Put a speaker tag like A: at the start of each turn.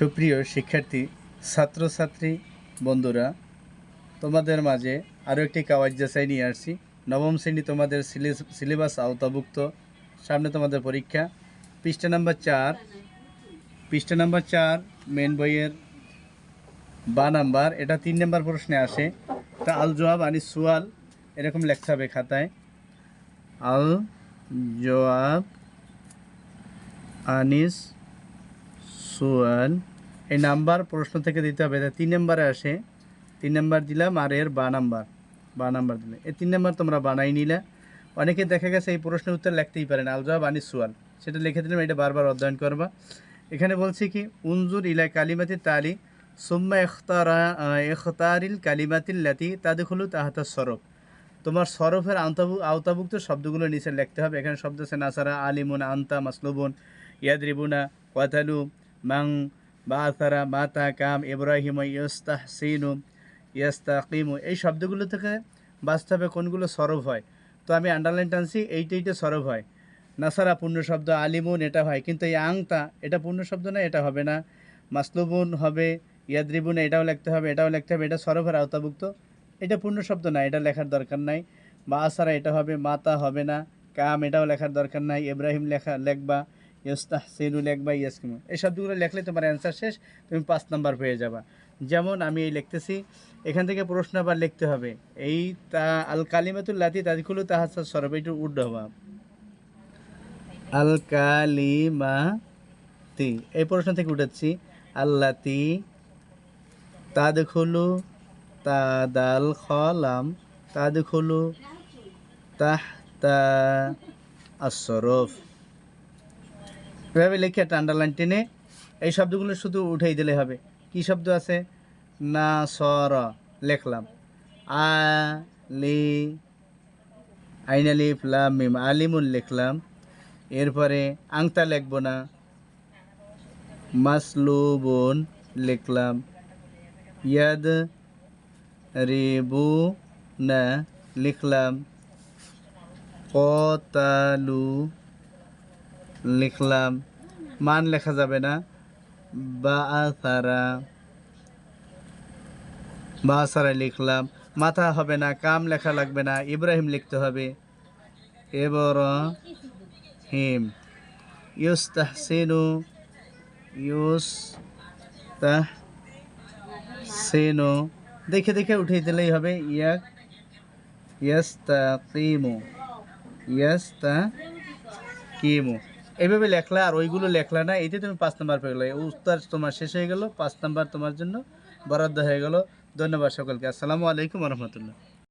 A: সুপ্রিয় শিক্ষার্থী, ছাত্রছাত্রী, বন্ধুরা, তোমাদের মাঝে আরও একটি কাওয়াজ যাচাই নিয়ে আসছি। নবম শ্রেণি তোমাদের সিলে- সিলেবাস আওতাভুক্ত। সামনে তোমাদের পরীক্ষা। পৃষ্ঠা নাম্বার চার। পৃষ্ঠা নাম্বার চার মেন বইয়ের বা নাম্বার। এটা তিন নাম্বার প্রশ্নে আসে। তা আল জোয়াব আনি সুয়াল এরকম লেখতে হবে খাতায়। আল জোয়াব আনিস সুয়াল এই নাম্বার প্রশ্ন থেকে দিতে হবে তিন নাম্বারে আসে, তিন নাম্বার দিলাম আর এর বা নাম্বার বা নাম্বার দিলে এই তিন নাম্বার তোমরা বানাই নিলে। অনেকে দেখা গেছে এই প্রশ্নের উত্তর লিখতেই পারে না। আলজবাব আনিস সুয়াল সেটা লিখে দিলাম, এটা বারবার অধ্যয়ন করবা। এখানে বলছি কি, উনজুর ইলা কালিমাতি তালি, সুম্মা ইখতারা ইখতারিল কালিমাতিল লাতি তাদখুলু তাহাতা সরফ। তোমার সরফের আওতাভু- আওতাভুক্ত শব্দগুলো নিচে লিখতে হবে। এখানে শব্দ আছে, নাসারা আলিমুন আন্তা মাসলুবুন ইয়াদরিবুনা ওয়াতালু মাং বাসারা মাতা কাম ইব্রাহিম ইয়স্তাহসিনু ইয়াস্তাকিমু। এই শব্দগুলো থেকে বাস্তবে কোনগুলো সরব হয়? তো আমি আন্ডারলাইন টানছি, এইটা এইটা সরফ হয়। নাসারা পূর্ণ শব্দ, আলিমুন, এটা হয়। কিন্তু এই আংতা এটা পূর্ণ শব্দ না, এটা হবে না। মাসলুবুন হবে, ইয়াদ্রিবুন, এটাও লিখতে হবে, এটাও লিখতে হবে, এটা সরবের আওতাভুক্ত। এটা পূর্ণ শব্দ না, এটা লেখার দরকার নাই। বা আসারা এটা হবে, মাতা হবে না। কাম, এটাও লেখার দরকার নাই। ইব্রাহিম লেখা, লেখবা। ইস্তাহ সেনু লেখবা ইয়াসকিমু। এই শব্দগুলো লেখলে তোমার অ্যান্সার শেষ, তুমি পাঁচ নাম্বার পেয়ে যাবা। যেমন আমি এই লিখতেছি, এখান থেকে প্রশ্ন আবার লিখতে হবে। এই তা আল কালিমাতুল লাতি তাদিকুলু তাহাসা সরব এইটু উর্ড হবা। আল কালিমাতি এই প্রশ্ন থেকে উঠাচ্ছি আল্লাতি তাদখুলু তাদাল খলাম তাদখুলু তাহতা আসরফ এভাবে লিখে একটা আন্ডারলাইন টেনে এই শব্দগুলো শুধু উঠাই দিলে হবে। কি শব্দ আছে? না সর লেখলাম। আ, লি আইনালি ফ্লাম মিম আলিমুন লিখলাম। এরপরে আংতা লিখব না। মাসলুবুন লিখলাম। ইয়াদ রিবু না লিখলাম। কতালু লিখলাম। মান লেখা যাবে না। বা সারা বা সারা লিখলাম। মাথা হবে না, কাম লেখা লাগবে না, ইব্রাহিম লিখতে হবে। এবার হিম ইউস তাহসিনু ইউস তাহ সেনো দেখে দেখে উঠিয়ে দিলেই হবে। ইয়াক ইয়াস্তা কিমু ইয়াস্তা কিমু এইভাবে লেখলা আর ওইগুলো লেখলা না এতে তুমি পাঁচ নাম্বার পেয়ে গেলো। উত্তর তোমার শেষ হয়ে গেলো, পাঁচ নাম্বার তোমার জন্য বরাদ্দ হয়ে গেলো। ধন্যবাদ সকলকে। আসসালামু আলাইকুম রহমতুল্লাহ।